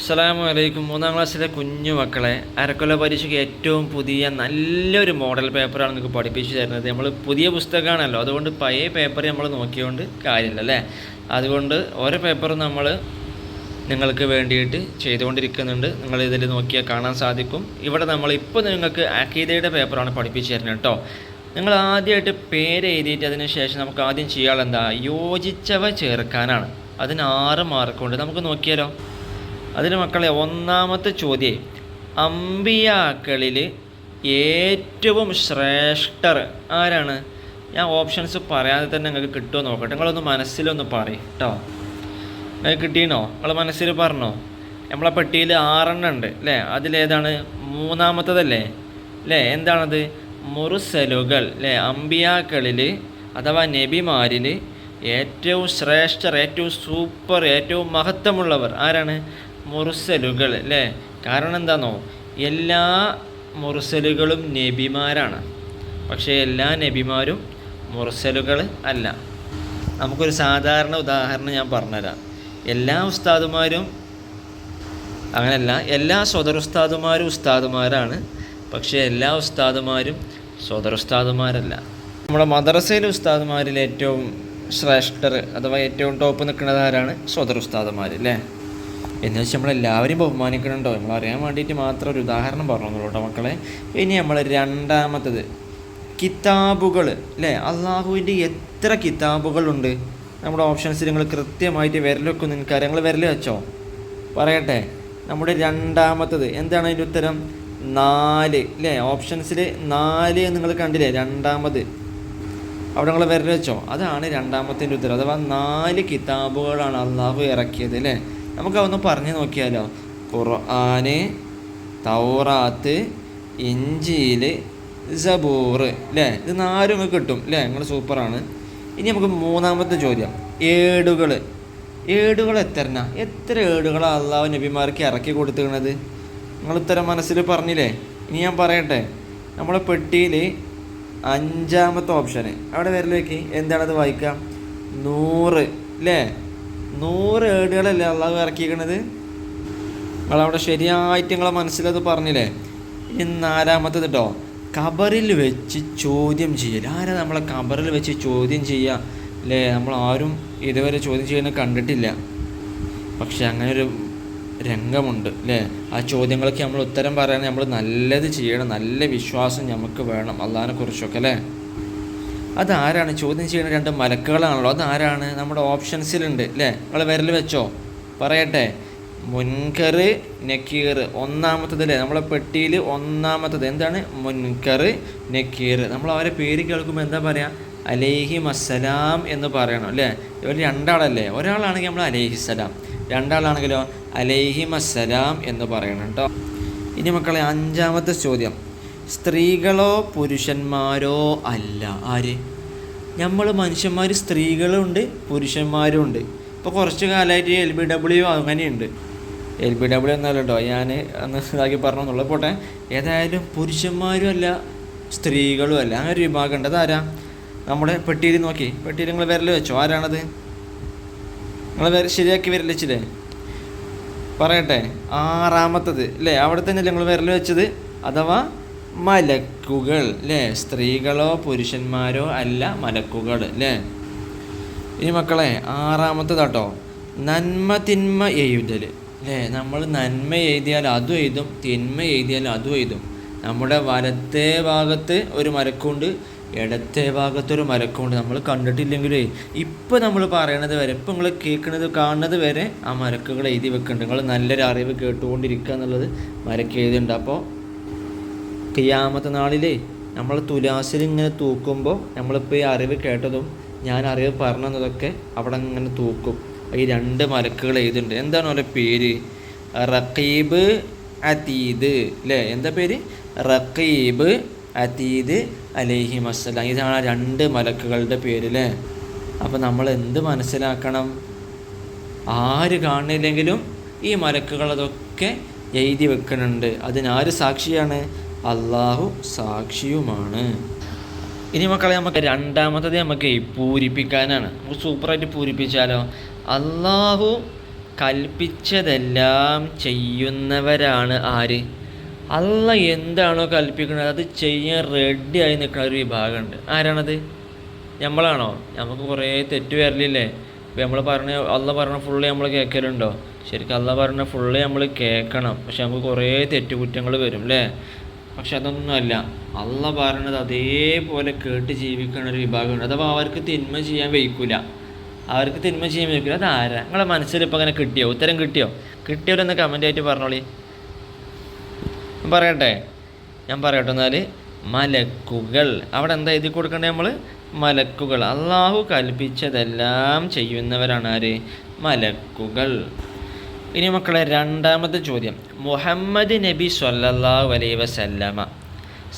അസ്സലാമു അലൈക്കും മൂന്നാം ക്ലാസ്സിലെ കുഞ്ഞു മക്കളെ അരക്കൊല്ല പരീക്ഷയ്ക്ക് ഏറ്റവും പുതിയ നല്ലൊരു മോഡൽ പേപ്പറാണ് നിങ്ങൾക്ക് പഠിപ്പിച്ചു തരുന്നത്. നമ്മൾ പുതിയ പുസ്തകമാണല്ലോ അതുകൊണ്ട് പഴയ പേപ്പർ നമ്മൾ നോക്കിയോണ്ട് കാര്യമില്ല അല്ലേ? അതുകൊണ്ട് ഓരോ പേപ്പറും നമ്മൾ നിങ്ങൾക്ക് വേണ്ടിയിട്ട് ചെയ്തുകൊണ്ടിരിക്കുന്നുണ്ട്. നിങ്ങൾ ഇതിൽ നോക്കിയാൽ കാണാൻ സാധിക്കും. ഇവിടെ നമ്മൾ ഇപ്പോൾ നിങ്ങൾക്ക് അക്കീതയുടെ പേപ്പറാണ് പഠിപ്പിച്ചു തരുന്നത് കേട്ടോ. നിങ്ങൾ ആദ്യമായിട്ട് പേര് എഴുതിയിട്ട് അതിന് ശേഷം നമുക്ക് ആദ്യം ചെയ്യാനുള്ള എന്താ? യോജിച്ചവ ചേർക്കാനാണ്. അതിന് ആറ് മാർക്കുണ്ട് നമുക്ക് നോക്കിയാലോ? അതിന് മക്കളെ ഒന്നാമത്തെ ചോദ്യം അമ്പിയാക്കളിൽ ഏറ്റവും ശ്രേഷ്ഠർ ആരാണ്? ഞാൻ ഓപ്ഷൻസ് പറയാതെ തന്നെ നിങ്ങൾക്ക് കിട്ടുമോ നോക്കട്ടെ. നിങ്ങളൊന്ന് മനസ്സിലൊന്ന് പറയും കേട്ടോ കിട്ടിയണോ നിങ്ങൾ മനസ്സിൽ പറഞ്ഞോ? നമ്മളെ പെട്ടിയിൽ ആറെണ്ണം ഉണ്ട് അല്ലേ അതിലേതാണ് മൂന്നാമത്തതല്ലേ? അല്ലേ എന്താണത്? മുറുസലുകൾ അല്ലേ അമ്പിയാക്കളിൽ അഥവാ നബിമാരിൽ ഏറ്റവും ശ്രേഷ്ഠർ ഏറ്റവും സൂപ്പർ ഏറ്റവും മഹത്വമുള്ളവർ ആരാണ്? മുറുസലുകൾ അല്ലേ? കാരണം എന്താണെന്നോ എല്ലാ മുറുസലുകളും നബിമാരാണ്. പക്ഷേ എല്ലാ നബിമാരും മുറുസലുകൾ അല്ല. നമുക്കൊരു സാധാരണ ഉദാഹരണം ഞാൻ പറഞ്ഞുതരാം. എല്ലാ ഉസ്താദുമാരും അങ്ങനെയല്ല എല്ലാ സ്വതർ ഉസ്താദുമാരും ഉസ്താദുമാരാണ്. പക്ഷേ എല്ലാ ഉസ്താദുമാരും സ്വതർ ഉസ്താദുമാരല്ല. നമ്മുടെ മദ്രസയിലെ ഉസ്താദുമാരിൽ ഏറ്റവും ശ്രേഷ്ഠർ അഥവാ ഏറ്റവും ടോപ്പ് നിൽക്കുന്നത് ആരാണ്? സ്വതർ ഉസ്താദുമാർ അല്ലേ? എന്ന് വെച്ചാൽ നമ്മളെല്ലാവരും ബഹുമാനിക്കണുണ്ടോ? നമ്മൾ അറിയാൻ വേണ്ടിയിട്ട് മാത്രം ഒരു ഉദാഹരണം പറഞ്ഞു കേട്ടോ മക്കളെ. ഇനി നമ്മൾ രണ്ടാമത്തത് കിതാബുകൾ അല്ലേ? അള്ളാഹുവിന്റെ എത്ര കിതാബുകളുണ്ട്? നമ്മുടെ ഓപ്ഷൻസ് നിങ്ങൾ കൃത്യമായിട്ട് വിരലൊക്കെ നിൽക്കാറ് നിങ്ങൾ വിരൽ വെച്ചോ? പറയട്ടെ. നമ്മുടെ രണ്ടാമത്തത് എന്താണ് അതിന്റെ ഉത്തരം? നാല് അല്ലേ? ഓപ്ഷൻസിൽ നാല് നിങ്ങൾ കണ്ടില്ലേ? രണ്ടാമത്. അവിടെ നിങ്ങൾ വിരൽ വെച്ചോ? അതാണ് രണ്ടാമത്തിന്റെ ഉത്തരം. അഥവാ നാല് കിതാബുകളാണ് അള്ളാഹു ഇറക്കിയത് അല്ലേ? നമുക്ക് അതൊന്ന് പറഞ്ഞു നോക്കിയാലോ. ഖുർആന് തൗറാത്ത് ഇഞ്ചിയിൽ സബൂർ അല്ലേ ഇത് നാലും കിട്ടും അല്ലേ നിങ്ങൾ സൂപ്പറാണ്. ഇനി നമുക്ക് മൂന്നാമത്തെ ചോദ്യം. ഏടുകൾ ഏടുകൾ എത്രന? എത്ര ഏടുകളാണ് അള്ളാഹു നബിമാർക്ക് ഇറക്കി കൊടുത്തിരുന്നത് നിങ്ങൾ ഉത്തരം മനസ്സിൽ പറഞ്ഞില്ലേ? ഇനി ഞാൻ പറയട്ടെ. നമ്മളെ പെട്ടിയിൽ അഞ്ചാമത്തെ ഓപ്ഷന്. അവിടെ വരലേക്ക് എന്താണത് വായിക്കാം നൂറ് അല്ലേ നൂറ് ഏടുകളല്ലേ അള്ളാഹു ഇറക്കിയിരിക്കണത്? നിങ്ങളവിടെ ശരിയായിട്ട് നിങ്ങളെ മനസ്സിലത് പറഞ്ഞില്ലേ? ഇനി നാലാമത്തത് കേട്ടോ കബറിൽ വെച്ച് ചോദ്യം ചെയ്യൽ ആരാ നമ്മളെ കബറിൽ വെച്ച് ചോദ്യം ചെയ്യുക അല്ലേ നമ്മൾ ആരും ഇതുവരെ ചോദ്യം ചെയ്യുന്നത് കണ്ടിട്ടില്ല. പക്ഷെ അങ്ങനെ ഒരു രംഗമുണ്ട് അല്ലേ ആ ചോദ്യങ്ങൾക്ക് നമ്മൾ ഉത്തരം പറയാൻ നമ്മൾ നല്ലത് ചെയ്യണം. നല്ല വിശ്വാസം നമുക്ക് വേണം അള്ളാഹിനെ കുറിച്ചൊക്കെ അല്ലേ അതാരാണ്? ചോദ്യം ചെയ്യുന്ന രണ്ട് മലക്കുകളാണല്ലോ. അതാരാണ്? നമ്മുടെ ഓപ്ഷൻസിലുണ്ട് അല്ലേ? നിങ്ങൾ വിരൽ വെച്ചോ. പറയട്ടെ. മുൻകർ നക്കീർ. ഒന്നാമത്തത് അല്ലേ നമ്മളെ പെട്ടിയിൽ ഒന്നാമത്തത്. എന്താണ്? മുൻകർ നക്കീർ. നമ്മൾ അവരെ പേര് കേൾക്കുമ്പോൾ എന്താ പറയുക അലേഹി മസ്സലാം എന്ന് പറയണം അല്ലേ? ഇവർ രണ്ടാളല്ലേ? ഒരാളാണെങ്കിൽ നമ്മൾ അലേഹി സലാം രണ്ടാളാണെങ്കിലോ? അലേഹി മസ്സലാം എന്ന് പറയണം കേട്ടോ. ഇനി മക്കളെ അഞ്ചാമത്തെ ചോദ്യം. സ്ത്രീകളോ പുരുഷന്മാരോ അല്ല. ആര്? നമ്മൾ മനുഷ്യന്മാർ സ്ത്രീകളും ഉണ്ട് പുരുഷന്മാരും ഉണ്ട് ഇപ്പോൾ കുറച്ച് കാലമായിട്ട് എൽ ബി ഡബ്ല്യു അങ്ങനെയുണ്ട്. എൽ ബി ഡബ്ല്യു എന്നല്ലോ ഞാൻ അന്ന് ഇതാക്കി പറഞ്ഞെന്നുള്ളത് പോട്ടെ. ഏതായാലും പുരുഷന്മാരും അല്ല സ്ത്രീകളും അല്ല. അങ്ങനെ ഒരു വിഭാഗം ഉണ്ട്. അതാരാ? നമ്മുടെ പെട്ടിയിൽ നോക്കി. പെട്ടിയിൽ നിങ്ങൾ വിരൽ വെച്ചോ. ആരാണത്? നിങ്ങൾ വിര ശരിയാക്കി വിരൽ വെച്ചില്ലേ? പറയട്ടെ. ആറാമത്തത്. അല്ലേ അവിടെ തന്നെ നിങ്ങൾ വിരൽ വെച്ചത്? അഥവാ മലക്കുകൾ അല്ലേ സ്ത്രീകളോ പുരുഷന്മാരോ അല്ല മലക്കുകൾ അല്ലേ ഇനി മക്കളെ ആറാമത്തെ ആറാമത്തതാട്ടോ നന്മ തിന്മ എഴുതൽ അല്ലേ നമ്മൾ നന്മ എഴുതിയാൽ അതും എഴുതും തിന്മ എഴുതിയാൽ അതും എഴുതും. നമ്മുടെ വലത്തെ ഭാഗത്ത് ഒരു മരക്കുണ്ട് ഇടത്തെ ഭാഗത്തൊരു മരക്കുണ്ട് നമ്മൾ കണ്ടിട്ടില്ലെങ്കിലേ ഇപ്പം നമ്മൾ പറയണത് വരെ ഇപ്പം നിങ്ങൾ കേൾക്കുന്നത് കാണുന്നത് വരെ ആ മരക്കുകൾ എഴുതി വെക്കുന്നുണ്ട് നിങ്ങൾ നല്ലൊരു അറിവ് കേട്ടുകൊണ്ടിരിക്കുക എന്നുള്ളത് മരക്ക് എഴുതിയിട്ടുണ്ട്. അപ്പോൾ കിയാമത്തെ നാളിലേ നമ്മൾ തുലാസിൽ ഇങ്ങനെ തൂക്കുമ്പോൾ നമ്മളിപ്പോൾ ഈ അറിവ് കേട്ടതും ഞാൻ അറിവ് പറഞ്ഞതൊക്കെ അവിടെ ഇങ്ങനെ തൂക്കും. ഈ രണ്ട് മലക്കുകൾ എഴുതുന്നുണ്ട് എന്താണ് അവരുടെ പേര്? റക്കീബ് അതീദ് അല്ലേ? എന്താ പേര്? റക്കീബ് അതീദ് അലേഹി മസ്സലാം ഇതാണ് ആ രണ്ട് മലക്കുകളുടെ പേര് അല്ലേ? അപ്പോൾ നമ്മൾ എന്ത് മനസ്സിലാക്കണം? ആര് കാണുന്നില്ലെങ്കിലും ഈ മലക്കുകളതൊക്കെ എഴുതി വെക്കുന്നുണ്ട്. അതിനാര് സാക്ഷിയാണ്? അള്ളാഹു സാക്ഷിയുമാണ്. ഇനി മക്കളെ നമുക്ക് രണ്ടാമത്തത് നമുക്ക് പൂരിപ്പിക്കാനാണ്. നമുക്ക് സൂപ്പറായിട്ട് പൂരിപ്പിച്ചാലോ? അള്ളാഹു കൽപ്പിച്ചതെല്ലാം ചെയ്യുന്നവരാണ് ആര്? അല്ല എന്താണോ കൽപ്പിക്കുന്നത് അത് ചെയ്യാൻ റെഡിയായി നിൽക്കുന്ന ഒരു വിഭാഗമുണ്ട്. ആരാണത്? നമ്മളാണോ നമുക്ക് കുറേ തെറ്റ് വരലില്ലേ? ഇപ്പം നമ്മൾ പറഞ്ഞ അല്ല പറഞ്ഞ ഫുള്ള് നമ്മൾ കേൾക്കലുണ്ടോ ശരിക്കും അല്ല പറഞ്ഞ ഫുള്ള് നമ്മൾ കേൾക്കണം പക്ഷെ നമുക്ക് കുറേ തെറ്റുകുറ്റങ്ങൾ വരും അല്ലേ പക്ഷെ അതൊന്നുമല്ല. അല്ല പറയണത് അതേപോലെ കേട്ട് ജീവിക്കുന്ന ഒരു വിഭാഗമുണ്ട്. അഥവാ അവർക്ക് തിന്മ ചെയ്യാൻ വയ്ക്കൂല. അവർക്ക് തിന്മ ചെയ്യാൻ വയ്ക്കില്ല അതാരാ? നിങ്ങളെ മനസ്സിൽ ഇപ്പം അങ്ങനെ കിട്ടിയോ? ഉത്തരം കിട്ടിയോ? കിട്ടിയവരൊന്ന് കമന്റ് ആയിട്ട് പറഞ്ഞോളി. പറയട്ടെ? ഞാൻ പറയട്ടെ എന്നാൽ മലക്കുകൾ. അവിടെ എന്താ എഴുതി കൊടുക്കണ്ടേ നമ്മൾ മലക്കുകൾ. അള്ളാഹു കൽപ്പിച്ചതെല്ലാം ചെയ്യുന്നവരാണ് ആര്? മലക്കുകൾ. ഇനി മക്കളെ രണ്ടാമത്തെ ചോദ്യം. മുഹമ്മദ് നബി സല്ലാ വലൈ വസല്ലമ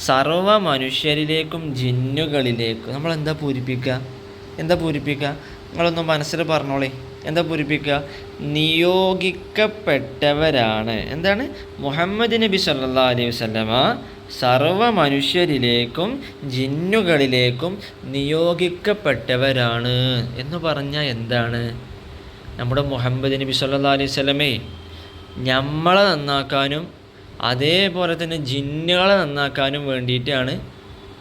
സർവ മനുഷ്യരിലേക്കും ജിന്നുകളിലേക്കും നമ്മൾ എന്താ പൂരിപ്പിക്കുക? എന്താ പൂരിപ്പിക്കുക? നിങ്ങളൊന്ന് മനസ്സിൽ പറഞ്ഞോളേ. എന്താ പൂരിപ്പിക്കുക? നിയോഗിക്കപ്പെട്ടവരാണ്. എന്താണ്? മുഹമ്മദ് നബി സല്ലാ അലൈഹി വസല്ലമ സർവ മനുഷ്യരിലേക്കും ജിന്നുകളിലേക്കും നിയോഗിക്കപ്പെട്ടവരാണ് എന്ന് പറഞ്ഞാൽ എന്താണ്? നമ്മുടെ മുഹമ്മദ് നബി സല്ലാ അലൈഹി സ്വലമേ നമ്മളെ നന്നാക്കാനും അതേപോലെ തന്നെ ജിന്നുകളെ നന്നാക്കാനും വേണ്ടിയിട്ടാണ്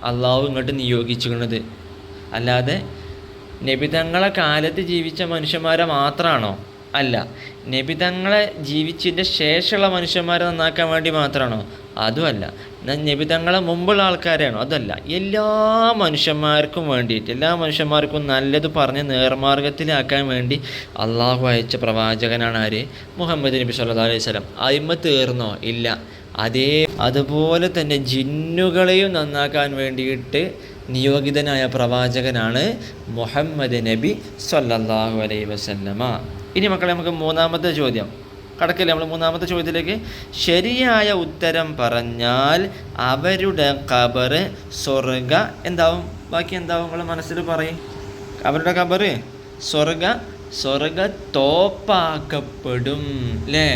അള്ളാഹു ഇങ്ങോട്ട് നിയോഗിച്ചിരിക്കുന്നത്. അല്ലാതെ നബിതങ്ങളെ കാലത്ത് ജീവിച്ച മനുഷ്യന്മാരെ മാത്രമാണോ അല്ല. നബിതങ്ങളെ ജീവിച്ചതിന്റെ ശേഷമുള്ള മനുഷ്യന്മാരെ നന്നാക്കാൻ വേണ്ടി മാത്രമാണോ അതുമല്ല. നബിതങ്ങളെ മുമ്പുള്ള ആൾക്കാരാണോ. അതല്ല എല്ലാ മനുഷ്യന്മാർക്കും വേണ്ടിയിട്ട് എല്ലാ മനുഷ്യന്മാർക്കും നല്ലത് പറഞ്ഞ് നേർമാർഗത്തിലാക്കാൻ വേണ്ടി അള്ളാഹു അയച്ച പ്രവാചകനാണ് ആര്? മുഹമ്മദ് നബി സല്ലാ അലൈഹി സ്വലം അയിമ തീർന്നോ? ഇല്ല. അതേ അതുപോലെ തന്നെ ജിന്നുകളെയും നന്നാക്കാൻ വേണ്ടിയിട്ട് നിയോഗിതനായ പ്രവാചകനാണ് മുഹമ്മദ് നബി സല്ലാഹു അലൈഹി വസല്ലമ. ഇനി മക്കളെ നമുക്ക് മൂന്നാമത്തെ ചോദ്യം. കടക്കില്ലേ നമ്മൾ മൂന്നാമത്തെ ചോദ്യത്തിലേക്ക്? ശരിയായ ഉത്തരം പറഞ്ഞാൽ അവരുടെ കബറ് സ്വർഗ എന്താവും? ബാക്കി എന്താവും നിങ്ങൾ മനസ്സിൽ പറയും. അവരുടെ കബറ് സ്വർഗ സ്വർഗ തോപ്പാക്കപ്പെടും അല്ലേ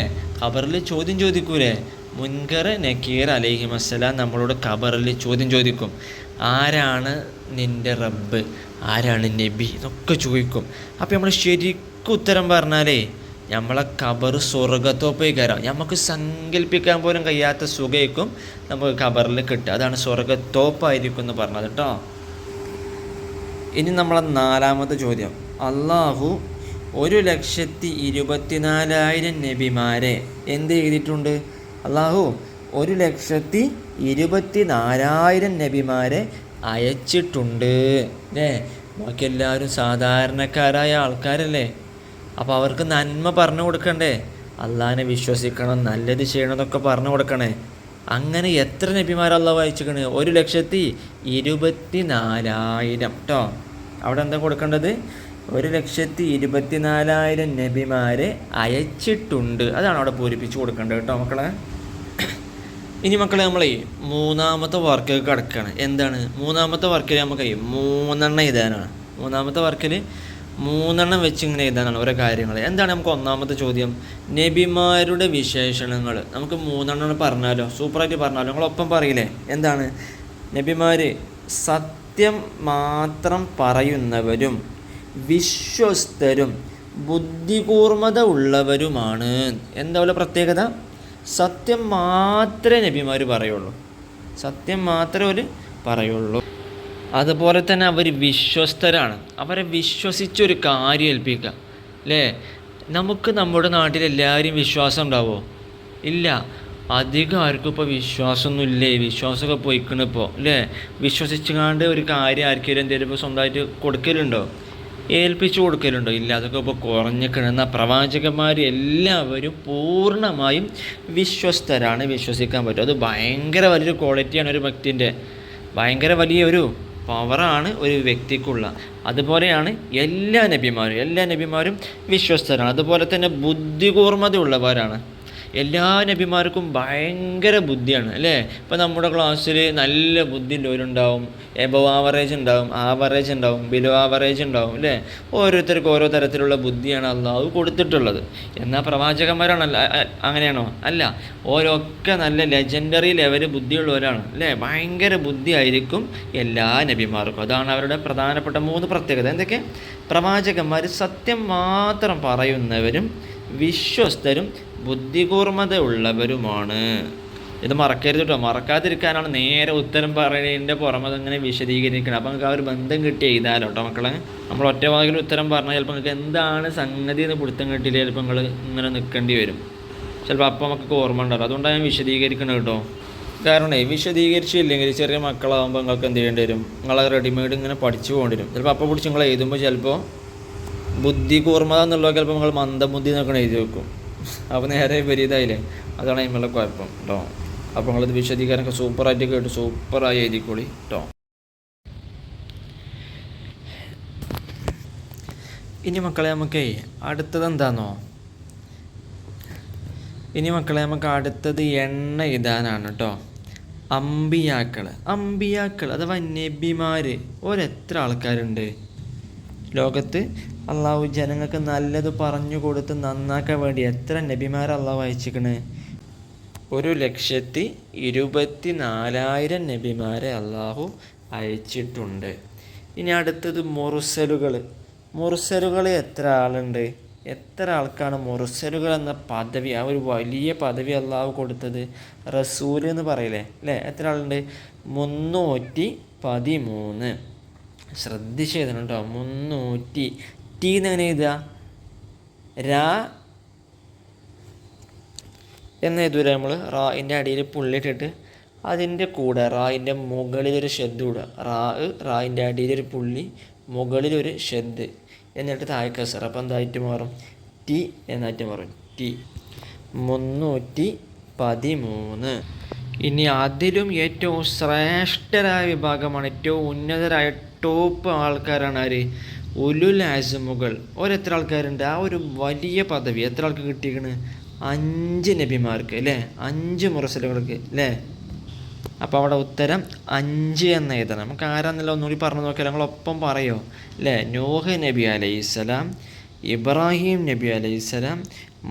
ഖബറിൽ ചോദ്യം ചോദിക്കൂലേ? മുൻകർ നക്കീർ അലൈഹി വസ്സലാം നമ്മളോട് ഖബറിൽ ചോദ്യം ചോദിക്കും. ആരാണ് നിന്റെ റബ്ബ്? ആരാണ് നബി? ഇതൊക്കെ ചോദിക്കും. അപ്പോൾ നമ്മൾ ശരിക്കും ഉത്തരം പറഞ്ഞാലേ നമ്മളെ ഖബർ സ്വർഗത്തോപ്പോയി കയറാം. നമുക്ക് സങ്കല്പിക്കാൻ പോലും കഴിയാത്ത സുഖയ്ക്കും നമുക്ക് ഖബറിൽ കിട്ടുക. അതാണ് സ്വർഗത്തോപ്പായിരിക്കും എന്ന് പറഞ്ഞത് കേട്ടോ ഇനി നമ്മളെ നാലാമത്തെ ചോദ്യം. അള്ളാഹു ഒരു ലക്ഷത്തി ഇരുപത്തിനാലായിരം നബിമാരെ എന്ത് ചെയ്തിട്ടുണ്ട് അള്ളാഹു ഒരു ലക്ഷത്തി ഇരുപത്തി നാലായിരം നബിമാരെ അയച്ചിട്ടുണ്ട്. അല്ലേ ബാക്കി എല്ലാവരും സാധാരണക്കാരായ ആൾക്കാരല്ലേ? അപ്പോൾ അവർക്ക് നന്മ പറഞ്ഞു കൊടുക്കണ്ടേ? അള്ളാഹിനെ വിശ്വസിക്കണം നല്ലത് ചെയ്യണം എന്നൊക്കെ പറഞ്ഞു കൊടുക്കണേ. അങ്ങനെ എത്ര നബിമാർ അള്ളാഹു വായിച്ചിക്കണ് ഒരു ലക്ഷത്തി ഇരുപത്തി നാലായിരം കേട്ടോ അവിടെ എന്താ കൊടുക്കേണ്ടത്? ഒരു ലക്ഷത്തി ഇരുപത്തി നാലായിരം നബിമാരെ അയച്ചിട്ടുണ്ട്. അതാണ് അവിടെ പൂരിപ്പിച്ച് കൊടുക്കേണ്ടത് കേട്ടോ മക്കളെ. ഇനി മക്കളെ നമ്മളെ മൂന്നാമത്തെ വർക്ക് കിടക്കുകയാണ് എന്താണ്? മൂന്നാമത്തെ വർക്കിൽ നമുക്ക് മൂന്നെണ്ണം എഴുതാനാണ്. മൂന്നാമത്തെ വർക്കിൽ മൂന്നെണ്ണം വെച്ച് ഇങ്ങനെ എഴുതാനാണ് ഓരോ കാര്യങ്ങൾ എന്താണ് നമുക്ക് ഒന്നാമത്തെ ചോദ്യം? നബിമാരുടെ വിശേഷണങ്ങൾ നമുക്ക് മൂന്നെണ്ണം പറഞ്ഞാലോ? സൂപ്പറായിട്ട് പറഞ്ഞാലോ? നിങ്ങളൊപ്പം പറയില്ലേ? എന്താണ്? നബിമാർ സത്യം മാത്രം പറയുന്നവരും വിശ്വസ്തരും ബുദ്ധികൂർമ്മത ഉള്ളവരുമാണ്. എന്താ പോലെ പ്രത്യേകത? സത്യം മാത്രമേ നബിമാർ പറയുള്ളൂ. സത്യം മാത്രമേ അവർ പറയുള്ളൂ. അതുപോലെ തന്നെ അവർ വിശ്വസ്തരാണ്. അവരെ വിശ്വസിച്ചൊരു കാര്യം ഏൽപ്പിക്കുക. അല്ലേ നമുക്ക് നമ്മുടെ നാട്ടിൽ എല്ലാവരും വിശ്വാസം ഉണ്ടാവുമോ ഇല്ല. അധികം ആർക്കും ഇപ്പോൾ വിശ്വാസമൊന്നുമില്ലേ? വിശ്വാസമൊക്കെ പോയിക്കണിപ്പോൾ അല്ലേ വിശ്വസിച്ചുകൊണ്ട് ഒരു കാര്യം ആർക്കെങ്കിലും എന്തെങ്കിലും ഇപ്പോൾ സ്വന്തമായിട്ട് കൊടുക്കലുണ്ടോ? ഏൽപ്പിച്ചു കൊടുക്കലുണ്ടോ? ഇല്ല. അതൊക്കെ ഇപ്പോൾ എന്നാൽ പ്രവാചകന്മാർ എല്ലാവരും പൂർണമായും വിശ്വസ്തരാണ് വിശ്വസിക്കാൻ പറ്റും അത് ഭയങ്കര വലിയൊരു ക്വാളിറ്റിയാണ് ഒരു വ്യക്തിന്റെ. ഭയങ്കര വലിയ ഒരു പവറാണ് ഒരു വ്യക്തിക്കുള്ള. അതുപോലെയാണ് എല്ലാ നബിമാരും എല്ലാ നബിമാരും വിശ്വസ്തരാണ്. അതുപോലെ തന്നെ ബുദ്ധികൂർമ്മതയുള്ളവരാണ് എല്ലാ നബിമാർക്കും ഭയങ്കര ബുദ്ധിയാണ് അല്ലേ? ഇപ്പം നമ്മുടെ ക്ലാസ്സിൽ നല്ല ബുദ്ധി ഉണ്ടാവും എബോ ആവറേജ് ഉണ്ടാവും ആവറേജ് ഉണ്ടാവും ബിലോ ആവറേജ് ഉണ്ടാവും അല്ലേ? ഓരോരുത്തർക്കും ഓരോ തരത്തിലുള്ള ബുദ്ധിയാണ് അള്ളാഹു കൊടുത്തിട്ടുള്ളത്. എന്നാൽ പ്രവാചകന്മാരാണല്ല അങ്ങനെയാണോ? അല്ല ഓരോക്കെ നല്ല ലെജൻഡറി ലെവൽ ബുദ്ധിയുള്ളവരാണ് അല്ലേ? ഭയങ്കര ബുദ്ധിയായിരിക്കും എല്ലാ നബിമാർക്കും. അതാണ് അവരുടെ പ്രധാനപ്പെട്ട മൂന്ന് പ്രത്യേകത. എന്തൊക്കെ? പ്രവാചകന്മാർ സത്യം മാത്രം പറയുന്നവരും വിശ്വസ്തരും ബുദ്ധികൂർമ്മത ഉള്ളവരുമാണ് ഇത് മറക്കരുത് കേട്ടോ. മറക്കാതിരിക്കാനാണ് നേരെ ഉത്തരം പറയുന്നതിന്റെ പുറമെ അങ്ങനെ വിശദീകരിക്കണം അപ്പോൾ നിങ്ങൾക്ക് ആ ഒരു ബന്ധം കിട്ടി എഴുതാലോ കേട്ടോ മക്കളെ? നമ്മൾ ഒറ്റ വാക്കിൽ ഉത്തരം പറഞ്ഞാൽ ചിലപ്പോൾ നിങ്ങൾക്ക് എന്താണ് സംഗതി എന്ന് പിടുത്തം കിട്ടിയില്ല? ചിലപ്പോൾ നിങ്ങൾ ഇങ്ങനെ നിൽക്കേണ്ടി വരും. ചിലപ്പോൾ അപ്പം നമുക്ക് ഓർമ്മ ഉണ്ടാവും. അതുകൊണ്ടാണ് ഞാൻ വിശദീകരിക്കണം കേട്ടോ. കാരണം വിശദീകരിച്ചില്ലെങ്കിൽ ചെറിയ മക്കളാകുമ്പോൾ നിങ്ങൾക്ക് എന്ത് ചെയ്യേണ്ടി വരും? നിങ്ങൾ റെഡിമെയ്ഡ് ഇങ്ങനെ പഠിച്ചു പോകേണ്ടി വരും. ചിലപ്പോൾ അപ്പം പിടിച്ച് നിങ്ങൾ എഴുതുമ്പോൾ ചിലപ്പോൾ ബുദ്ധി കൂർമ്മത എന്നുള്ളത് ചിലപ്പോൾ നിങ്ങൾ മന്ദബുദ്ധി എന്നൊക്കെ എഴുതി വെക്കും. അപ്പോൾ നേരെ വിപരീതമായില്ലേ അതാണ് അതിനുള്ള കുഴപ്പം. കേട്ടോ അപ്പോൾ നിങ്ങളിത് വിശദീകരണമൊക്കെ സൂപ്പറായിട്ട് കേട്ടു സൂപ്പറായി എഴുതിക്കോളി. കേട്ടോ ഇനി മക്കളെ നമുക്ക് അടുത്തത് എന്താണെന്നോ ഇനി മക്കളെ നമുക്ക് അടുത്തത് എണ്ണ എഴുതാനാണ് കേട്ടോ അമ്പിയാക്കൾ അമ്പിയാക്കൾ അഥവാ നബിമാർ ഒരെത്ര ആൾക്കാരുണ്ട്? ലോകത്ത് അള്ളാഹു ജനങ്ങൾക്ക് നല്ലത് പറഞ്ഞു കൊടുത്ത് നന്നാക്കാൻ വേണ്ടി എത്ര നബിമാരെ അള്ളാഹു അയച്ചിക്കണ്? ഒരു ലക്ഷത്തി ഇരുപത്തി നാലായിരം നബിമാരെ അള്ളാഹു അയച്ചിട്ടുണ്ട്. ഇനി അടുത്തത് മുറുസലുകൾ മുറുസലുകൾ എത്ര ആളുണ്ട്? എത്ര ആൾക്കാണ് മുറുസലുകൾ എന്ന പദവി ആ ഒരു വലിയ പദവി അള്ളാഹു കൊടുത്തത്? റസൂൽ എന്ന് പറയില്ലേ? അല്ലേ? എത്ര ആളുണ്ട്? മുന്നൂറ്റി പതിമൂന്ന്. ശ്രദ്ധിച്ച് എഴുതണം കേട്ടോ. മുന്നൂറ്റി ടി എന്നെങ്ങനെ എഴുതുക? രാ എന്ന് എഴുതൂല നമ്മൾ റായിന്റെ അടിയിൽ പുള്ളിയിട്ടിട്ട് അതിന്റെ കൂടെ റായിന്റെ മുകളിലൊരു ഷെഡ് ഇടുക. റാ റായിന്റെ അടിയിലൊരു പുള്ളി മുകളിലൊരു ഷെഡ് എന്നിട്ട് താഴെ കസർ അപ്പം എന്തായിട്ട് മാറും ടി എന്നായിട്ട് മാറും ടി. മുന്നൂറ്റി പതിമൂന്ന്. ഇനി അതിലും ഏറ്റവും ശ്രേഷ്ഠരായ വിഭാഗമാണ് ഏറ്റവും ഉന്നതരായ ടോപ്പ് ആൾക്കാരാണ് ആര്? ഉലുൽ ആസമുകൾ ഒരെത്ര ആൾക്കാരുണ്ട്? ആ ഒരു വലിയ പദവി എത്ര ആൾക്ക് കിട്ടിയിരിക്കണ് അഞ്ച് നബിമാർക്ക് അല്ലേ? അഞ്ച് മുറസലുകൾക്ക് അല്ലേ? അപ്പോൾ അവിടെ ഉത്തരം അഞ്ച് എന്ന് എഴുതണം. നമുക്ക് ആരാന്നല്ല ഒന്നുകൂടി പറഞ്ഞു നോക്കിയാൽ ഞങ്ങളൊപ്പം പറയോ? അല്ലേ? നോഹ നബി അലൈഹിസ്സലാം ഇബ്രാഹിം നബി അലൈഹിസ്സലാം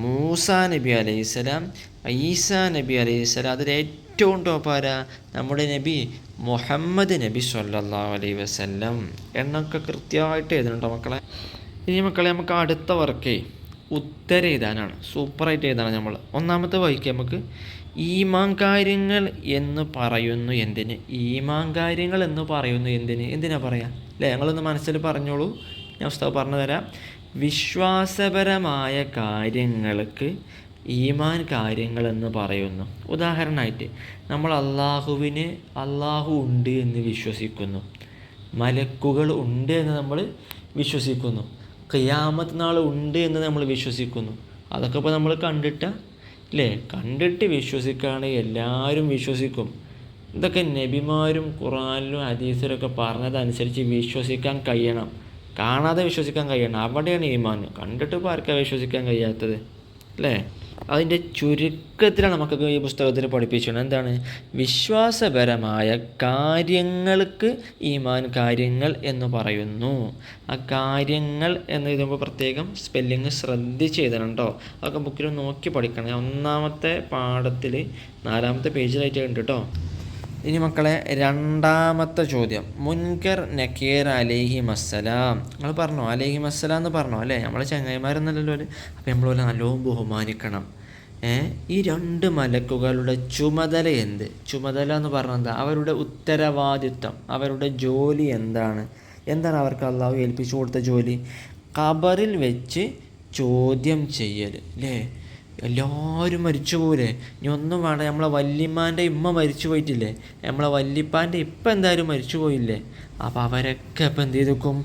മൂസ നബി അലൈഹിസ്സലാം ഈസ നബി അലൈഹിസ്സലാം അതിൽ ടോപ്പ് ആരാ? നമ്മുടെ നബി മുഹമ്മദ് നബി സല്ലാ അലൈ വസ്ല്ലം എന്നൊക്കെ കൃത്യമായിട്ട് എഴുതണുണ്ടോ മക്കളെ? ഇനി മക്കളെ നമുക്ക് അടുത്ത വർക്കേ ഉത്തര എഴുതാനാണ്. സൂപ്പറായിട്ട് എഴുതാനാണ് നമ്മൾ. ഒന്നാമത്തെ വായിക്കുക നമുക്ക് ഈമാൻ കാര്യങ്ങൾ എന്ന് പറയുന്നു എന്തിന്? ഈമാൻ കാര്യങ്ങൾ എന്ന് പറയുന്നു എന്തിന്? എന്തിനാ പറയാ? അല്ലേ? ഞങ്ങളൊന്ന് മനസ്സിൽ പറഞ്ഞോളൂ. ഞാൻ ഉസ്താവ് പറഞ്ഞു തരാം വിശ്വാസപരമായ കാര്യങ്ങൾക്ക് ഈമാൻ കാര്യങ്ങളെന്ന് പറയുന്നു. ഉദാഹരണമായിട്ട് നമ്മൾ അള്ളാഹുവിന് അള്ളാഹു ഉണ്ട് എന്ന് വിശ്വസിക്കുന്നു. മലക്കുകൾ ഉണ്ട് എന്ന് നമ്മൾ വിശ്വസിക്കുന്നു. ഖിയാമത്ത് നാൾ ഉണ്ട് എന്ന് നമ്മൾ വിശ്വസിക്കുന്നു. അതൊക്കെ ഇപ്പോൾ നമ്മൾ കണ്ടിട്ട? അല്ലേ കണ്ടിട്ട് വിശ്വസിക്കുകയാണെങ്കിൽ എല്ലാവരും വിശ്വസിക്കും. ഇതൊക്കെ നബിമാരും ഖുറാനിലും ഹദീസിലൊക്കെ പറഞ്ഞതനുസരിച്ച് വിശ്വസിക്കാൻ കഴിയണം. കാണാതെ വിശ്വസിക്കാൻ കഴിയണം. അവിടെയാണ് ഈമാൻ. കണ്ടിട്ട് ഇപ്പോൾ ആർക്കാണ് വിശ്വസിക്കാൻ കഴിയാത്തത്? അല്ലേ അതിന്റെ ചുരുക്കത്തിലാണ് നമുക്കൊക്കെ ഈ പുസ്തകത്തിൽ പഠിപ്പിച്ചത്. എന്താണ്? വിശ്വാസപരമായ കാര്യങ്ങൾക്ക് ഈമാൻ കാര്യങ്ങൾ എന്ന് പറയുന്നു. ആ കാര്യങ്ങൾ എന്ന് എഴുതുമ്പോൾ പ്രത്യേകം സ്പെല്ലിങ് ശ്രദ്ധിച്ച് എഴുതണം കേട്ടോ അതൊക്കെ ബുക്കിൽ നോക്കി പഠിക്കണം. ഒന്നാമത്തെ പാഠത്തിൽ നാലാമത്തെ പേജിലായിട്ട് ഉണ്ട് കേട്ടോ ഇനി മക്കളെ രണ്ടാമത്തെ ചോദ്യം. മുൻകർ നക്കീർ അലേഹി മസ്സലാം. നിങ്ങൾ പറഞ്ഞോ അലേഹി മസ്സലാം എന്ന് പറഞ്ഞോ? അല്ലേ? നമ്മൾ ചങ്ങായിമാരെന്നല്ലല്ലോ അല്ലേ അപ്പോൾ നമ്മൾ പോലെ നല്ലോണം ബഹുമാനിക്കണം. ഈ രണ്ട് മലക്കുകളുടെ ചുമതല എന്ത്? ചുമതല എന്ന് പറഞ്ഞത് അവരുടെ ഉത്തരവാദിത്വം അവരുടെ ജോലി എന്താണ്? എന്താണ് അവർക്ക് അള്ളാഹു ഏൽപ്പിച്ചു കൊടുത്ത ജോലി? ഖബറിൽ വെച്ച് ചോദ്യം ചെയ്യൽ അല്ലേ എല്ലാവരും മരിച്ചു പോകില്ലേ ഇനി ഒന്നും വേണ്ട. നമ്മളെ വല്യമ്മാന്റെ ഇമ്മ മരിച്ചു പോയിട്ടില്ലേ? നമ്മളെ വല്യപ്പാന്റെ ഇപ്പം എന്തായാലും മരിച്ചു പോയില്ലേ? അപ്പോൾ അവരൊക്കെ ഇപ്പം എന്ത് ചെയ്ത് വെക്കും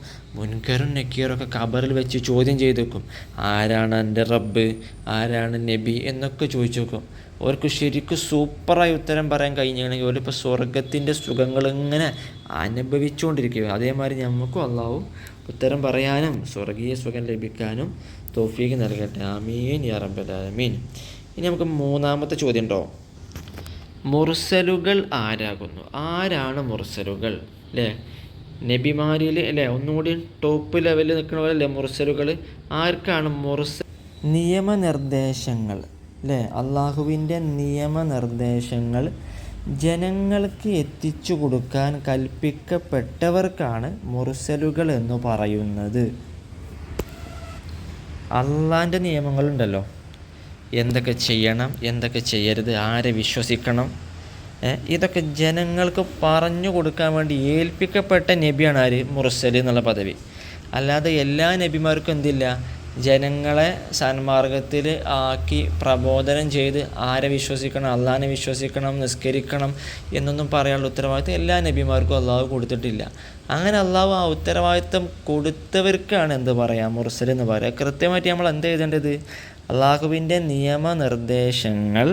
നക്കീറൊക്കെ ഖബറിൽ വെച്ച് ചോദ്യം ചെയ്ത് വെക്കും ആരാണ് എന്റെ റബ്ബ്? ആരാണ് നബി? എന്നൊക്കെ ചോദിച്ചു വെക്കും അവർക്ക് ശരിക്കും സൂപ്പറായി ഉത്തരം പറയാൻ കഴിഞ്ഞാണെങ്കിൽ അവരിപ്പോൾ സ്വർഗത്തിന്റെ സുഖങ്ങൾ ഇങ്ങനെ അനുഭവിച്ചുകൊണ്ടിരിക്കുക അതേമാതിരി നമുക്കും അള്ളാവും ഉത്തരം പറയാനും സ്വർഗീയ സുഖം ലഭിക്കാനും തോഫീക്ക് നൽകട്ടെ. ആമീൻ യാ ആമീൻ ഇനി നമുക്ക് മൂന്നാമത്തെ ചോദ്യം ഉണ്ടോ? മുർസലുകൾ ആരാകുന്നു? ആരാണ് മുർസലുകൾ? അല്ലേ നബിമാരിൽ അല്ലേ ഒന്നുകൂടി ടോപ്പ് ലെവലിൽ നിൽക്കുന്ന പോലെ അല്ലേ മുർസലുകൾ? ആർക്കാണ് മുർസ നിയമനിർദ്ദേശങ്ങൾ അല്ലേ അള്ളാഹുവിന്റെ നിയമനിർദ്ദേശങ്ങൾ ജനങ്ങൾക്ക് എത്തിച്ചു കൊടുക്കാൻ കൽപ്പിക്കപ്പെട്ടവർക്കാണ് മുർസലുകൾ എന്ന് പറയുന്നത്. അള്ളാന്റെ നിയമങ്ങളുണ്ടല്ലോ. എന്തൊക്കെ ചെയ്യണം എന്തൊക്കെ ചെയ്യരുത് ആരെ വിശ്വസിക്കണം ഇതൊക്കെ ജനങ്ങൾക്ക് പറഞ്ഞു കൊടുക്കാൻ വേണ്ടി ഏൽപ്പിക്കപ്പെട്ട നബിയാണ് ആര്? മുറസൽ എന്നുള്ള പദവി. അല്ലാതെ എല്ലാ നബിമാർക്കും എന്തില്ല? ജനങ്ങളെ സന്മാർഗത്തിൽ ആക്കി പ്രബോധനം ചെയ്ത് ആരെ വിശ്വസിക്കണം അള്ളാഹിനെ വിശ്വസിക്കണം നിസ്കരിക്കണം എന്നൊന്നും പറയാനുള്ള ഉത്തരവാദിത്വം എല്ലാ നബിമാർക്കും അള്ളാഹു കൊടുത്തിട്ടില്ല. അങ്ങനെ അള്ളാഹു ആ ഉത്തരവാദിത്വം കൊടുത്തവർക്കാണ് എന്ത് പറയുക മുർസൽ എന്ന് പറയുക കൃത്യമായിട്ട് നമ്മൾ എന്ത് ചെയ്തേണ്ടത് അള്ളാഹുവിന്റെ നിയമനിർദ്ദേശങ്ങൾ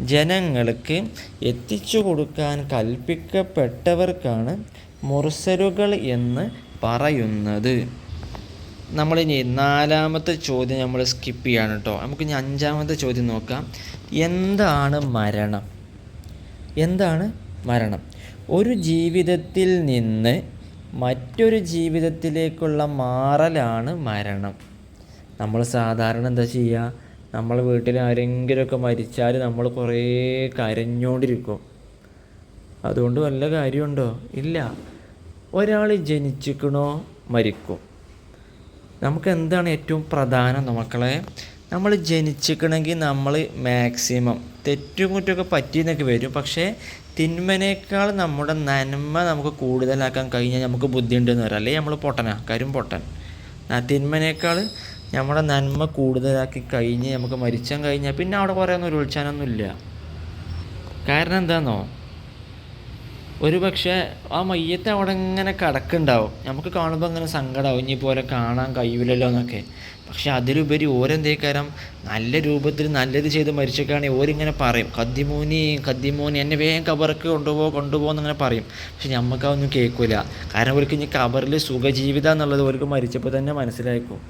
ജനങ്ങൾക്ക് എത്തിച്ചു കൊടുക്കാൻ കൽപ്പിക്കപ്പെട്ടവർക്കാണ് മുർസലുകൾ എന്ന് പറയുന്നത്. നമ്മളിനി നാലാമത്തെ ചോദ്യം നമ്മൾ സ്കിപ്പ് ചെയ്യാണ് കേട്ടോ നമുക്ക് ഇനി അഞ്ചാമത്തെ ചോദ്യം നോക്കാം. എന്താണ് മരണം? എന്താണ് മരണം? ഒരു ജീവിതത്തിൽ നിന്ന് മറ്റൊരു ജീവിതത്തിലേക്കുള്ള മാറലാണ് മരണം. നമ്മൾ സാധാരണ എന്താ ചെയ്യുക നമ്മൾ വീട്ടിൽ ആരെങ്കിലുമൊക്കെ മരിച്ചാൽ നമ്മൾ കുറേ കരഞ്ഞുകൊണ്ടിരിക്കും അതുകൊണ്ട് വല്ല കാര്യമുണ്ടോ? ഇല്ല. ഒരാൾ ജനിച്ചിക്കണോ? മരിക്കും. നമുക്ക് എന്താണ് ഏറ്റവും പ്രധാനം? മക്കളെ നമ്മൾ ജനിച്ചിക്കണമെങ്കിൽ നമ്മൾ മാക്സിമം തെറ്റും കുറ്റമൊക്കെ പറ്റിയെന്നൊക്കെ വരും. പക്ഷേ തിന്മനേക്കാൾ നമ്മുടെ നന്മ നമുക്ക് കൂടുതലാക്കാൻ കഴിഞ്ഞാൽ നമുക്ക് ബുദ്ധിയുണ്ടെന്ന് പറയാം. അല്ലെങ്കിൽ നമ്മൾ പൊട്ടനാ കാര്യം പൊട്ടൻ. ആ തിന്മനേക്കാൾ നമ്മുടെ നന്മ കൂടുതലാക്കി കഴിഞ്ഞ് നമുക്ക് മരിച്ചാൻ കഴിഞ്ഞാൽ പിന്നെ അവിടെ കുറേ ഒന്നും ഉരുൾച്ചാനൊന്നുമില്ല. കാരണം എന്താണെന്നോ ഒരു പക്ഷേ ആ മയ്യത്ത് അവിടെ ഇങ്ങനെ കിടക്കുന്നുണ്ടാവും. നമുക്ക് കാണുമ്പോൾ അങ്ങനെ സങ്കടമാവും ഇനി പോലെ കാണാൻ കഴിയില്ലല്ലോ എന്നൊക്കെ. പക്ഷെ അതിലുപരി ഓരെന്തേക്കാരം നല്ല രൂപത്തിൽ നല്ലത് ചെയ്ത് മരിച്ചൊക്കെയാണെങ്കിൽ ഓരിങ്ങനെ പറയും. കദ്ദിമൂനി കദ്ദിമൂനി എന്നെ വേഗം കബറൊക്കെ കൊണ്ടുപോ കൊണ്ടുപോകുന്നിങ്ങനെ പറയും. പക്ഷെ നമുക്ക് അതൊന്നും കേൾക്കില്ല കാരണം അവർക്ക് ഇനി കബറിൽ സുഖജീവിതം എന്നുള്ളത് അവർക്ക് മരിച്ചപ്പോൾ തന്നെ മനസ്സിലാക്കും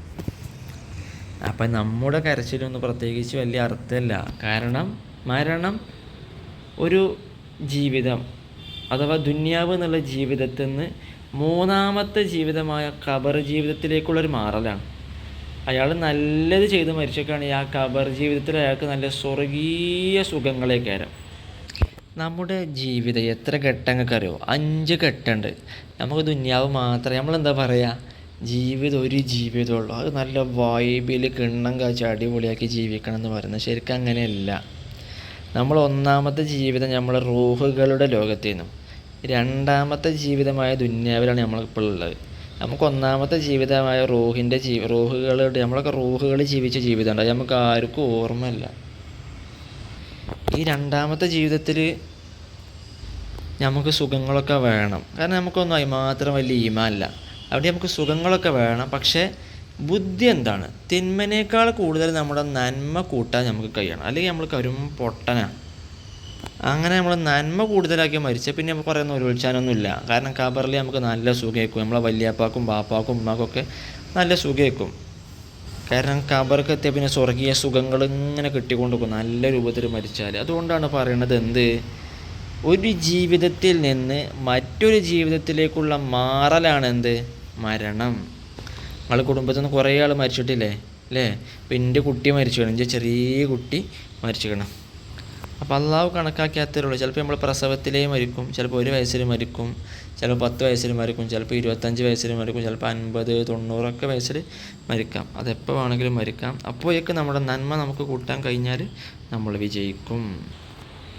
അപ്പം നമ്മുടെ കരച്ചിലൊന്നും പ്രത്യേകിച്ച് വലിയ അർത്ഥമില്ല. കാരണം മരണം ഒരു ജീവിതം അഥവാ ദുന്യാവ് എന്നുള്ള ജീവിതത്തിൽ നിന്ന് മൂന്നാമത്തെ ജീവിതമായ ഖബർ ജീവിതത്തിലേക്കുള്ളൊരു മാറലാണ്. അയാൾ നല്ലത് ചെയ്ത് മരിച്ചൊക്കെയാണെങ്കിൽ ആ ഖബർ ജീവിതത്തിൽ അയാൾക്ക് നല്ല സ്വർഗീയ സുഖങ്ങളെ കയറും നമ്മുടെ ജീവിതം എത്ര ഘട്ടങ്ങൾക്ക് അറിയോ അഞ്ച് ഘട്ടമുണ്ട് നമുക്ക് ദുന്യാവ് മാത്രമേ നമ്മളെന്താ പറയുക ജീവിതം ഒരു ജീവിതമുള്ളൂ അത് നല്ല വൈബിൽ കിണ്ണം കാച്ചി അടിപൊളിയാക്കി ജീവിക്കണം എന്ന് പറയുന്നത് ശരിക്കും അങ്ങനെയല്ല. നമ്മൾ ഒന്നാമത്തെ ജീവിതം നമ്മൾ റൂഹുകളുടെ ലോകത്തേനും രണ്ടാമത്തെ ജീവിതമായ ദുന്യാവിലാണ് നമ്മളിപ്പോൾ ഉള്ളത്. നമുക്ക് ഒന്നാമത്തെ ജീവിതമായ റൂഹിന്റെ ജീ റൂഹുകളുടെ നമ്മളൊക്കെ റൂഹുകൾ ജീവിച്ച ജീവിതമുണ്ട്. അത് നമുക്ക് ആർക്കും ഓർമ്മയില്ല. ഈ രണ്ടാമത്തെ ജീവിതത്തിൽ നമുക്ക് സുഖങ്ങളൊക്കെ വേണം. കാരണം നമുക്കൊന്നും അതിന് മാത്രം വലിയ ഈമല്ല അവിടെ നമുക്ക് സുഖങ്ങളൊക്കെ വേണം. പക്ഷേ ബുദ്ധി എന്താണ്? തിന്മനേക്കാൾ കൂടുതൽ നമ്മുടെ നന്മ കൂട്ടാൻ നമുക്ക് കഴിയണം. അല്ലെങ്കിൽ നമ്മൾ കരും പൊട്ടനാണ് അങ്ങനെ നമ്മൾ നന്മ കൂടുതലാക്കി മരിച്ച പിന്നെ നമുക്ക് പറയുന്ന ഒരു വിളിച്ചാനൊന്നുമില്ല കാരണം കബറിൽ നമുക്ക് നല്ല സുഖമായിരിക്കും നമ്മളെ വല്യപ്പാക്കും ബാപ്പാക്കും ഉമ്മാക്കൊക്കെ നല്ല സുഖമായിരിക്കും കാരണം കബർക്ക് എത്തിയ പിന്നെ സ്വർഗീയ സുഖങ്ങൾ ഇങ്ങനെ കിട്ടിക്കൊണ്ടിരിക്കും. നല്ല രൂപത്തിൽ മരിച്ചാൽ അതുകൊണ്ടാണ് പറയുന്നത് എന്ത്? ഒരു ജീവിതത്തിൽ നിന്ന് മറ്റൊരു ജീവിതത്തിലേക്കുള്ള മാറലാണ് എന്ത്? മരണം. നമ്മൾ കുടുംബത്തിൽ നിന്ന് കുറേ ആൾ മരിച്ചിട്ടില്ലേ? അല്ലേ ഇപ്പം എന്റെ കുട്ടി മരിച്ചു എന്റെ ചെറിയ കുട്ടി മരിച്ചു അപ്പോൾ അള്ളാഹു കണക്കാക്കിയാത്തേ ഉള്ളൂ ചിലപ്പോൾ നമ്മൾ പ്രസവത്തിലേ മരിക്കും ചിലപ്പോൾ ഒരു വയസ്സിൽ മരിക്കും ചിലപ്പോൾ പത്ത് വയസ്സിൽ മരിക്കും ചിലപ്പോൾ ഇരുപത്തഞ്ച് വയസ്സിൽ മരിക്കും ചിലപ്പോൾ അൻപത് തൊണ്ണൂറൊക്കെ വയസ്സിൽ മരിക്കാം. അതെപ്പോൾ വേണമെങ്കിലും മരിക്കാം. അപ്പോഴേക്ക് നമ്മുടെ നന്മ നമുക്ക് കൂട്ടാൻ കഴിഞ്ഞാൽ നമ്മൾ വിജയിക്കും.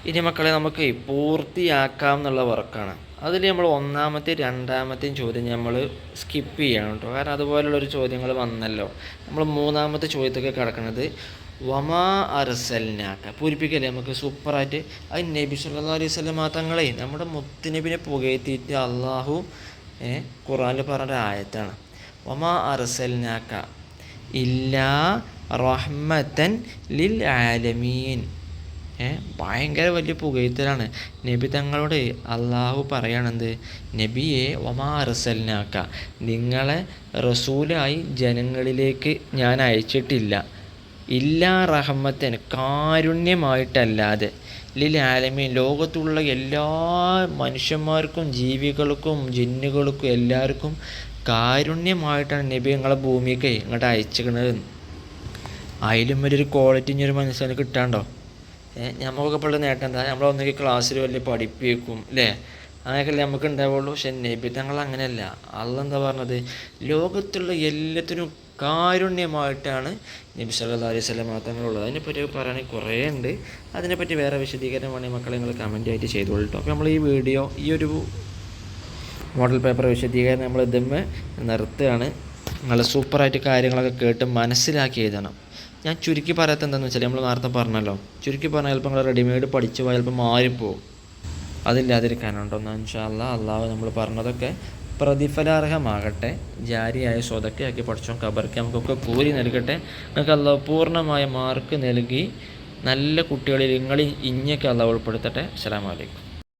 ഇനി മക്കളെ നമുക്ക് പൂർത്തിയാക്കാം എന്നുള്ള വർക്കാണ്. അതിൽ നമ്മൾ ഒന്നാമത്തെ രണ്ടാമത്തെയും ചോദ്യം നമ്മൾ സ്കിപ്പ് ചെയ്യണം കേട്ടോ. കാരണം അതുപോലുള്ളൊരു ചോദ്യങ്ങൾ വന്നല്ലോ. നമ്മൾ മൂന്നാമത്തെ ചോദ്യത്തൊക്കെ കിടക്കുന്നത് വമാ അറസൽനാക്ക പൂരിപ്പിക്കല്ലേ? നമുക്ക് സൂപ്പറായിട്ട് അത് നബി സല്ലല്ലാഹു അലൈഹി വസല്ലമ തങ്ങളെ നമ്മുടെ മുത്തുനബിനെ പുകയത്തിയിട്ട് അള്ളാഹു ഖുറാനിൽ പറഞ്ഞ ആയത്താണ് വമാ അറസൽനാക്ക ഇല്ലാ റഹ്മത്തൻ ലിൽ ആലമീൻ. ഭയങ്കര വലിയ പുകയത്തലാണ് നബി തങ്ങളോട് അള്ളാഹു പറയണത് നബിയെ ഒമാ റസലിനാക്ക നിങ്ങളെ റസൂലായി ജനങ്ങളിലേക്ക് ഞാൻ അയച്ചിട്ടില്ല. ഇല്ലാ റഹമ്മത്തൻ കാരുണ്യമായിട്ടല്ലാതെ ലിൽ ആലമീൻ ലോകത്തുള്ള എല്ലാ മനുഷ്യന്മാർക്കും ജീവികൾക്കും ജിന്നുകൾക്കും എല്ലാവർക്കും കാരുണ്യമായിട്ടാണ് നബി നിങ്ങളെ ഭൂമിക്ക് ഇങ്ങോട്ട് അയച്ചിരിക്കുന്നത്. അതിലും വലിയൊരു ക്വാളിറ്റി ഇനി ഒരു മനസ്സിന് കിട്ടാണ്ടോ? നമുക്കൊക്കെ ഇപ്പോൾ നേട്ടം എന്താ? നമ്മളൊന്നെങ്കിൽ ക്ലാസ്സിൽ വലിയ പഠിപ്പിക്കും അല്ലേ അങ്ങനെയൊക്കെ നമുക്ക് ഉണ്ടാവുള്ളൂ പക്ഷെ നബി തങ്ങൾ അങ്ങനെയല്ല. അള്ള എന്താ പറഞ്ഞത്? ലോകത്തുള്ള എല്ലാത്തിനും കാരുണ്യമായിട്ടാണ് നബി സല്ലല്ലാഹു അലൈഹി സ്വലം തങ്ങളുള്ളത് അതിനെപ്പറ്റി പറയുകയാണെങ്കിൽ കുറേ ഉണ്ട്. അതിനെപ്പറ്റി വേറെ വിശദീകരണം വേണമെങ്കിൽ മക്കളെ നിങ്ങൾ കമന്റ് ആയിട്ട് ചെയ്തോളൂ അപ്പോൾ നമ്മൾ ഈ വീഡിയോ ഈ ഒരു മോഡൽ പേപ്പർ വിശദീകരണം നമ്മൾ ഇതുമ്മേ നിർത്തുകയാണ്. നല്ല സൂപ്പറായിട്ട് കാര്യങ്ങളൊക്കെ കേട്ട് മനസ്സിലാക്കി എഴുതണം ഞാൻ ചുരുക്കി പറയാത്ത എന്താണെന്ന് വെച്ചാൽ നമ്മൾ നേരത്തെ പറഞ്ഞല്ലോ. ചുരുക്കി പറഞ്ഞാൽ ചിലപ്പോൾ നിങ്ങൾ റെഡിമെയ്ഡ് പഠിച്ചു പോയാൽ ചിലപ്പോൾ മാറിപ്പോവും. അതില്ലാതിരിക്കാനുണ്ടോ ഇൻഷാല്ല അള്ളാഹു നമ്മൾ പറഞ്ഞതൊക്കെ പ്രതിഫലാർഹമാകട്ടെ. ജാരിയായ സ്വതക്കയാക്കി പഠിച്ചോ കബർക്ക് നമുക്കൊക്കെ കൂലി നൽകട്ടെ. നിങ്ങൾക്ക് അല്ല പൂർണമായ മാർക്ക് നൽകി നല്ല കുട്ടികളിൽ നിങ്ങൾ ഇഞ്ഞൊക്കെ അള്ളാഹ് ഉൾപ്പെടുത്തട്ടെ. അസ്സലാമു അലൈക്കും.